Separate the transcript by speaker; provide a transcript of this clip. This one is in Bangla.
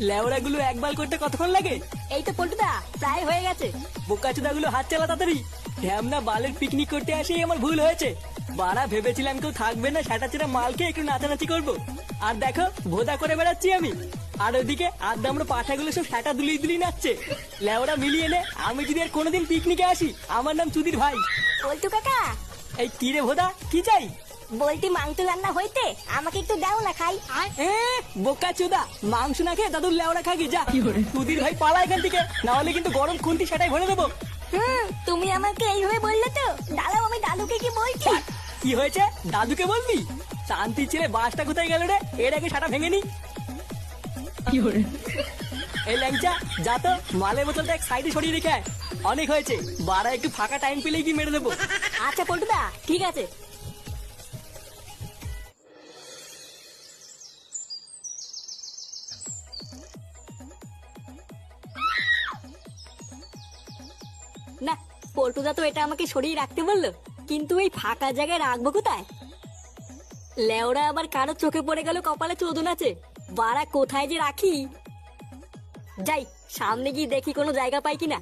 Speaker 1: লেওড়াগুলো একবার করতে কতক্ষণ লাগে?
Speaker 2: এই তো পল্টুদা প্রায় হয়ে গেছে।
Speaker 1: বোকাচুদাগুলো হাত চালা তাড়াতাড়ি। ঢ্যামনা বালের পিকনিক করতে আসেই আমার ভুল হয়েছে। বাড়া ভেবেছিলাম কেউ থাকবে না সেটা চেরা মালকে একটু নাচানাচি করব। আর দেখো ভোদা করে বেড়াচ্ছি আমি। আর ওদিকে আড্ডা আমরা পাঠাগুলো সব সেটা দুলিয়ে দুলিয়ে নাচছে। লেওড়া মিলিয়ে নে আমি যদি আর কোনোদিন পিকনিকে আসি আমার নাম চুদির ভাই।
Speaker 2: পল্টু কাকা?
Speaker 1: এই তীরে ভোদা কি চাই?
Speaker 2: বলতি মাংস রান্না হইতে আমাকে একটু দাও না খাই।
Speaker 1: বোকা চুদা মাংস না খেয়ে দাদুর লেওড়া খাগি যা। চুদির ভাই পালা এখান থেকে না হলে কিন্তু গরম খুন্তি সেটাই ভরে দেবো।
Speaker 2: তুমি আমাকে এইভাবে বললে তো? দাঁড়াও আমি দাদুকে কি বলছি?
Speaker 1: কি হয়েছে? দাদুকে বলবি? শান্তি ছেলে বাসটা কোথায় গেল রে? এর আগে সাটা ভেঙে নি। এই ল্যাংচা যা তো মালের বোতলটা এক সাইডে সরিয়ে রেখে অনেক হয়েছে বারা একটু ফাঁকা টাইম পেলেই কি মেরে দেবো।
Speaker 2: আচ্ছা পল্টুদা ঠিক আছে। না, পল্টুদা তো এটা আমাকে সরিয়ে রাখতে বলল, কিন্তু এই ফাঁকা জায়গায় রাখব কোথায়? লেওরা আবার কারও চোখে পড়ে গেল কপালে চোদন আছে, বাড়া কোথায় যে রাখি? যাই, সামনে গিয়ে দেখি কোনো জায়গা পাই কিনা।